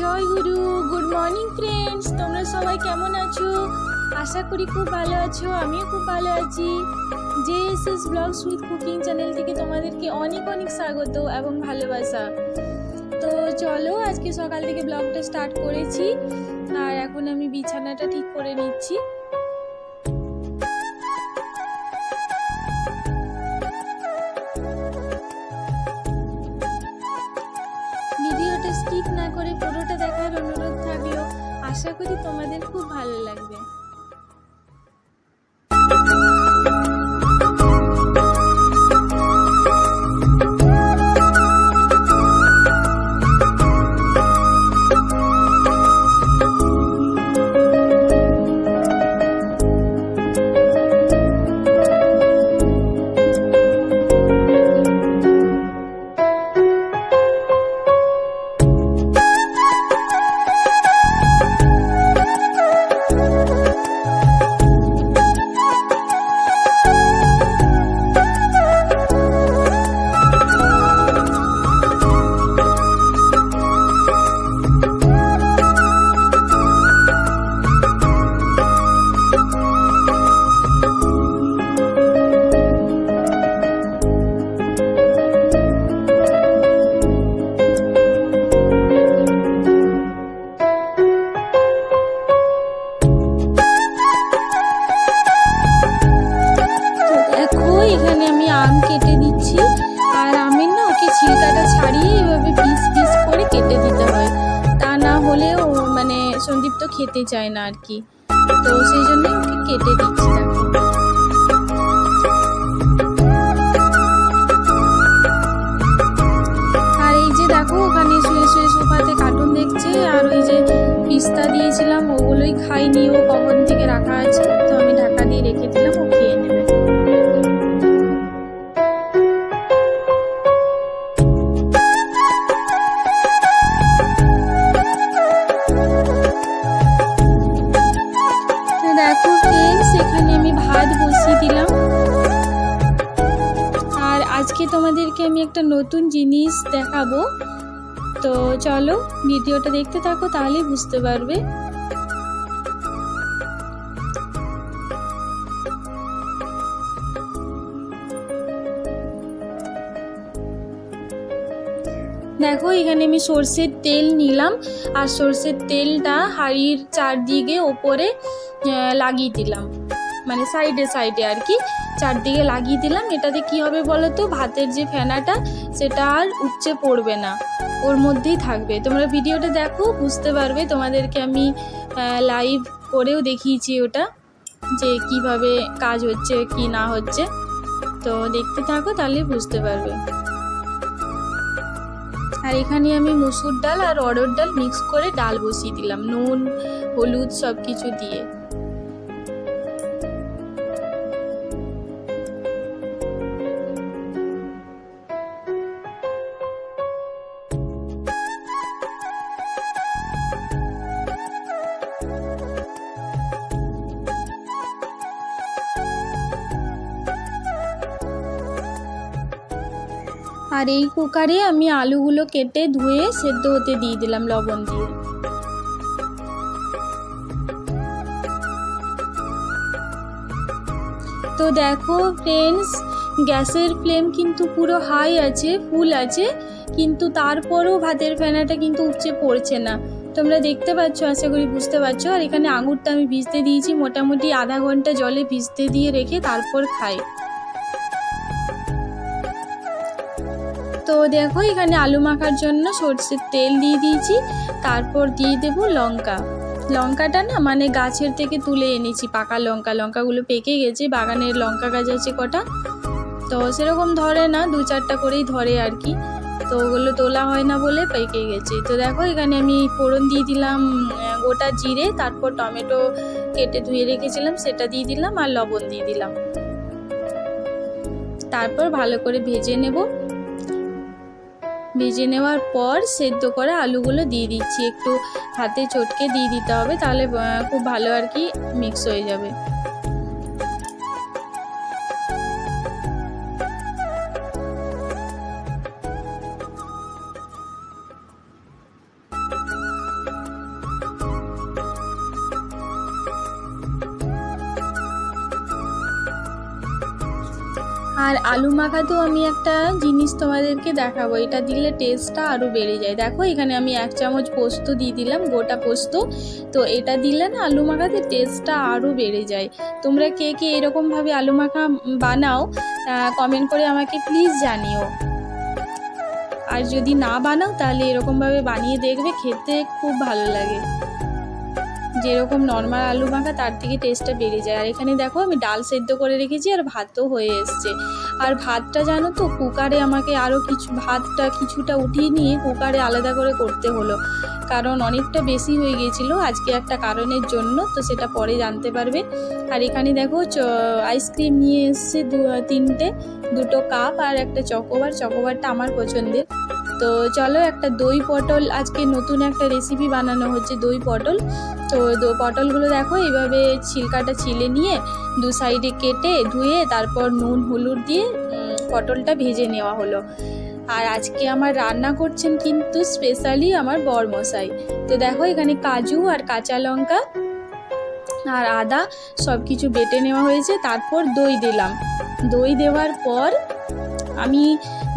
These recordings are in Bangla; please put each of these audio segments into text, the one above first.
জয় গুরু গুড মর্নিং ফ্রেন্ডস তোমরা সবাই কেমন আছো? আশা করি খুব ভালো আছো, আমিও খুব ভালো আছি। J S S blog sweet cooking channel থেকে তোমাদেরকে অনেক অনেক স্বাগত এবং ভালোবাসা। তো চলো, আজকে সকাল থেকে ব্লগটা স্টার্ট করেছি। আর এখন আমি বিছানাটা ঠিক করে নিচ্ছি। আশা করি তোমাদের খুব ভালো লাগবে। আর কি তো সেই জন্য ওকে কেটে দিচ্ছি আর এই যে দেখো, ওখানে শুয়ে শুয়ে সোফাতে কার্টুন দেখছে, আর ওই যে পিস্তা দিয়েছিলাম, ওগুলোই খাইনি, ও কখন থেকে রাখা আছে তো আমি ঢাকা দিয়ে একটা নতুন জিনিস দেখাবো। তো চলো ভিডিওটা দেখতে থাকো তাহলেই বুঝতে পারবে। দেখো, এখানে আমি সর্ষের তেল নিলাম, আর সর্ষের তেলটা হাঁড়ির চারদিকে ওপরে লাগিয়ে দিলাম। মানে সাইডে সাইডে আর কি। চারদিকে লাগিয়ে দিলাম। এটাতে কি হবে বলো তো ভাতের যে ফেনাটা, সেটা আর উপচে পড়বে না। ওর মধ্যেই থাকবে। তোমরা ভিডিওটা দেখো, বুঝতে পারবে। তোমাদেরকে আমি লাইভ করেও দেখিয়েছি ওটা, যে কীভাবে কাজ হচ্ছে, কি না হচ্ছে। তো দেখতে থাকো, তাহলে বুঝতে পারবে। আর এখানে আমি মুসুর ডাল আর অড়র ডাল মিক্স করে ডাল বসিয়ে দিলাম। নুন, হলুদ সব কিছু দিয়ে। আর এই কুকারে আমি আলুগুলো কেটে ধুয়ে সেদ্ধ হতে দিয়ে দিলাম লবণ দিয়ে। তো দেখো ফ্রেন্ডস গ্যাসের ফ্লেম কিন্তু পুরো হাই আছে ফুল আছে, কিন্তু তারপরেও ভাতের ফেনাটা কিন্তু উপচে পড়ছে না। তোমরা দেখতে পাচ্ছ, আশা করি বুঝতে পারছ, আর এখানে আঙুরটা আমি ভিজতে দিয়েছি, মোটামুটি আধা ঘণ্টা জলে ভিজতে দিয়ে রেখে তারপর খাই। দেখো, এখানে আলু মাখার জন্য সর্ষের তেল দিয়ে দিয়েছি, তারপর দিয়ে দেবো লঙ্কা। লঙ্কাটা না মানে গাছের থেকে তুলে এনেছি, পাকা লঙ্কা। লঙ্কাগুলো পেকে গেছে, বাগানের লঙ্কা গাছ আছে কটা। তো সেরকম ধরে না, দু চারটা করেই ধরে আর কি। তো ওগুলো তোলা হয় না বলে পেকে গেছে। তো দেখো, এখানে আমি ফোড়ন দিয়ে দিলাম গোটা জিরে, তারপর টমেটো কেটে ধুয়ে রেখেছিলাম, সেটা দিয়ে দিলাম আর লবণ দিয়ে দিলাম। তারপর ভালো করে ভেজে নেব। ভেজে নেওয়ার পর সেদ্ধ করে আলুগুলো দিয়ে দিচ্ছি। একটু হাতে চটকে দিয়ে দিতে হবে, তাহলে খুব ভালো আর কি মিক্স হয়ে যাবে। আর আলু মাখাতেও আমি একটা জিনিস তোমাদেরকে দেখাবো। এটা দিলে টেস্টটা আরও বেড়ে যায়। দেখো, এখানে আমি এক চামচ পোস্ত দিয়ে দিলাম, গোটা পোস্ত। তো এটা দিলে না, আলু মাখাতে টেস্টটা আরও বেড়ে যায়। তোমরা কে কে এরকমভাবে আলু মাখা বানাও কমেন্ট করে আমাকে প্লিজ জানিও। আর যদি না বানাও, তাহলে এরকমভাবে বানিয়ে দেখবে, খেতে খুব ভালো লাগে। যেরকম নর্মাল আলু মাখা, তার থেকে টেস্টটা বেড়ে যায়। আর এখানে দেখো, আমি ডাল সেদ্ধ করে রেখেছি আর ভাতও হয়ে এসছে। আর ভাতটা জানো তো, কুকারে আমাকে আরও কিছু, ভাতটা কিছুটা উঠিয়ে নিয়ে কুকারে আলাদা করে করতে হলো। কারণ অনেকটা বেশি হয়ে গিয়েছিল, আজকে একটা কারণের জন্য, তো সেটা পরে জানতে পারবে। আর এখানে দেখো আইসক্রিম নিয়ে এসছে তিনটে, দুটো কাপ আর একটা চকোবার চকোবারটা আমার পছন্দের। তো চলো একটা দই পটল, আজকে নতুন একটা রেসিপি বানানো হচ্ছে দই পটল। তো পটলগুলো দেখো এইভাবে ছিলকাটা ছিলে নিয়ে দু সাইডে কেটে ধুয়ে তারপর নুন, হলুদ দিয়ে পটলটা ভেজে নেওয়া হলো। আর আজকে আমার রান্না করছেন কিন্তু স্পেশালি আমার বরমশাই। তো দেখো এখানে কাজু আর কাঁচা লঙ্কা আর আদা সব কিছু বেটে নেওয়া হয়েছে, তারপর দই দিলাম। দই দেওয়ার পর আমি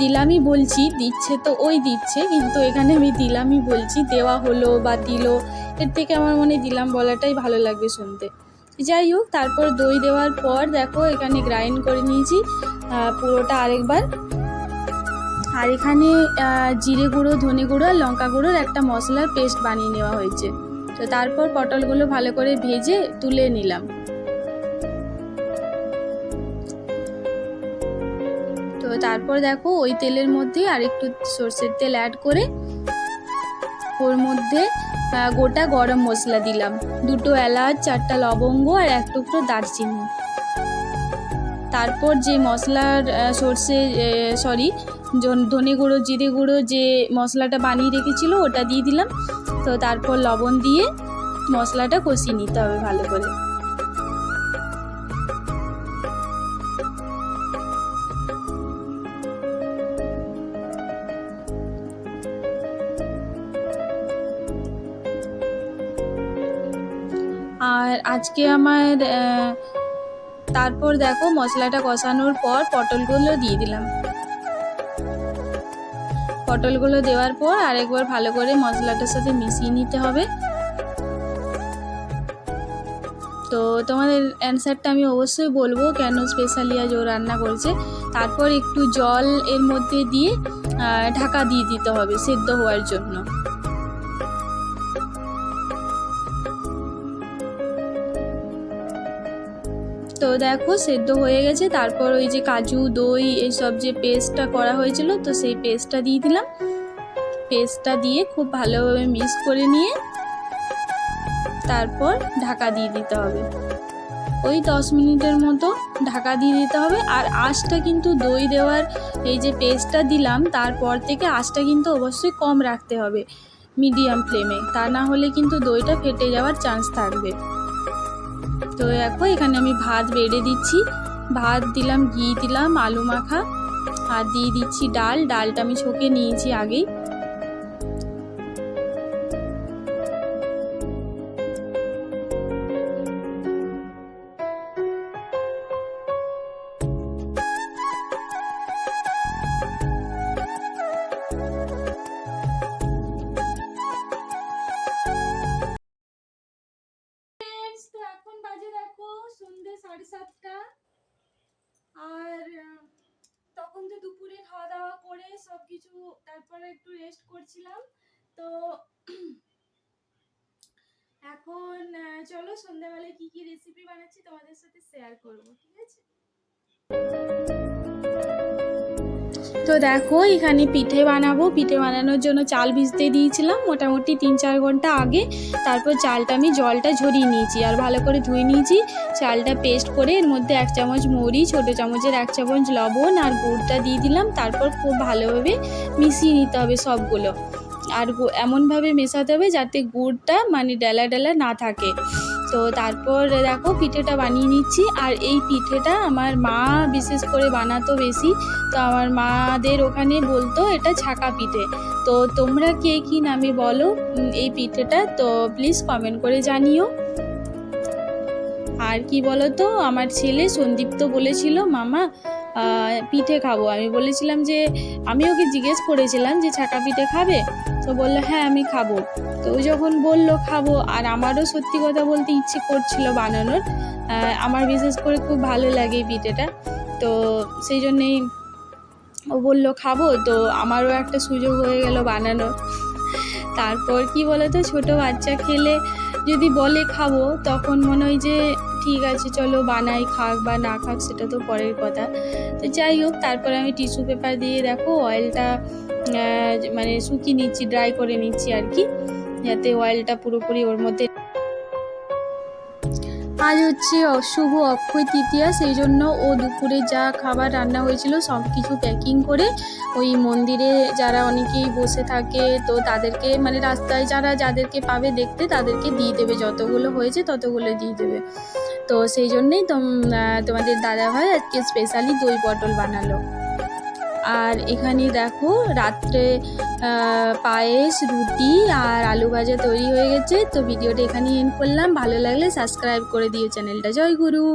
দিলামই বলছি, দিচ্ছে তো ওই দিচ্ছে, কিন্তু এখানে আমি দিলামই বলছি, দেওয়া হলো বা দিল, এর থেকে আমার মনে দিলাম বলাটাই ভালো লাগবে শুনতে। যাই হোক, তারপর দই দেওয়ার পর দেখো, এখানে গ্রাইন্ড করে নিয়েছি পুরোটা আরেকবার। আর এখানে জিরে গুঁড়ো, ধনে গুঁড়ো আর লঙ্কা গুঁড়োর একটা মশলার পেস্ট বানিয়ে নেওয়া হয়েছে। তো তারপর পটলগুলো ভালো করে ভেজে তুলে নিলাম। তারপর দেখো ওই তেলের মধ্যে আর একটু সর্ষের তেল অ্যাড করে ওর মধ্যে গোটা গরম মশলা দিলাম। দুটো এলাচ, চারটা লবঙ্গ আর এক টুকরো দারচিনি। তারপর যে মশলার সর্ষে সরি ধনে গুঁড়ো, জিরে গুঁড়ো যে মশলাটা বানিয়ে রেখেছিল ওটা দিয়ে দিলাম। তো তারপর লবণ দিয়ে মশলাটা কষিয়ে নিতে হবে ভালো করে। আজকে আমার তারপর দেখো মশলাটা কষানোর পর পটলগুলো দিয়ে দিলাম। পটলগুলো দেওয়ার পর আরেকবার ভালো করে মশলাটার সাথে মিশিয়ে নিতে হবে। তো তোমাদের অ্যান্সারটা আমি অবশ্যই বলব কেন স্পেশালি আজ ও রান্না করছে। তারপর একটু জল এর মধ্যে দিয়ে ঢাকা দিয়ে দিতে হবে সেদ্ধ হওয়ার জন্য। তো দেখো সেদ্ধ হয়ে গেছে। তারপর ওই যে কাজু, দই এইসব যে পেস্টটা করা হয়েছিল, তো সেই পেস্টটা দিয়ে দিলাম। পেস্টটা দিয়ে খুব ভালোভাবে মিক্স করে নিয়ে তারপর ঢাকা দিয়ে দিতে হবে। ওই দশ মিনিটের মতো ঢাকা দিয়ে দিতে হবে। আর আঁচটা কিন্তু দই দেওয়ার এই যে পেস্টটা দিলাম, তারপর থেকে আঁচটা কিন্তু অবশ্যই কম রাখতে হবে মিডিয়াম ফ্লেমে। তা না হলে কিন্তু দইটা ফেটে যাওয়ার চান্স থাকবে। তো দেখো, এখানে আমি ভাত বেড়ে দিচ্ছি। ভাত দিলাম, ঘি দিলাম, আলু মাখা, আর দিয়ে দিচ্ছি ডাল। ডালটা আমি ছোকে নিয়েছি আগেই। খাওয়া করে সব কিছু তারপরে একটু রেস্ট করছিলাম। তো এখন চলো সন্ধ্যাবেলায় কি কি রেসিপি বানাচ্ছি তোমাদের সাথে শেয়ার করব, ঠিক আছে? তো দেখো, এখানে পিঠে বানাবো। পিঠে বানানোর জন্য চাল ভিজতে দিয়েছিলাম মোটামুটি তিন চার ঘণ্টা আগে। তারপর চালটা আমি জলটা ঝরিয়ে নিয়েছি আর ভালো করে ধুয়ে নিয়েছি। চালটা পেস্ট করে এর মধ্যে এক চামচ মৌরি ছোটো চামচের এক চামচ লবণ আর গুড়টা দিয়ে দিলাম। তারপর খুব ভালোভাবে মিশিয়ে নিতে হবে সবগুলো। আর এমনভাবে মেশাতে হবে যাতে গুড়টা মানে ডেলা ডেলা না থাকে। তো তারপর দেখো পিঠেটা বানিয়ে নিচ্ছি। আর এই পিঠেটা আমার মা বিশেষ করে বানাতো বেশি। তো আমার মাদের ওখানে বলতো এটা ছাকা পিঠে। তো তোমরা কে কী নামে বলো এই পিঠেটা? তো প্লিজ কমেন্ট করে জানিও। আর কি বলো তো আমার ছেলে সন্দীপ্ত বলেছিল, মামা পিঠে খাব। আমি বলেছিলাম যে, আমি ওকে জিজ্ঞেস করেছিলাম যে, ছাকা পিঠে খাবে? তো বলল হ্যাঁ আমি খাব। তো ও যখন বলল, খাব। আর আমারও সত্যি কথা বলতে ইচ্ছে করছিল বানানোর। আমার বিশেষ করে খুব ভালো লাগে এই পিঠেটা। তো সেই জন্যেই ও বলল, খাব। তো আমারও একটা সুযোগ হয়ে গেল বানানোর। তারপর কি বলতো, ছোট বাচ্চা খেলে যদি বলে খাব, তখন মনে হয় যে ঠিক আছে, চলো বানাই, খাক বা না খাক সেটা তো পরের কথা। তো যাই হোক, তারপরে আমি টিস্যু পেপার দিয়ে দেখো অয়েলটা মানে শুকিয়ে নিচ্ছি ড্রাই করে নিচ্ছি আর কি। যাতে অয়েলটা পুরোপুরি ওর মধ্যে আজ হচ্ছে অশুভ অক্ষয় তৃতীয়া, সেই জন্য ও দুপুরে যা খাবার রান্না হয়েছিল সব কিছু প্যাকিং করে ওই মন্দিরে যারা অনেকেই বসে থাকে, তো তাদেরকে মানে রাস্তায় যারা যাদেরকে পাবে দেখতে তাদেরকে দিয়ে দেবে। যতগুলো হয়েছে ততগুলো দিয়ে দেবে। তো সেই জন্যেই তোমাদের দাদাভাই আজকে স্পেশালি দই পটল বানালো। আর এখানে দেখো রাত্রে পায়েস, রুটি আর আলু ভাজা তৈরি হয়ে গেছে। তো ভিডিওটা এখানেই এন্ড করলাম। ভালো লাগলে সাবস্ক্রাইব করে দিও চ্যানেলটা। জয় গুরু!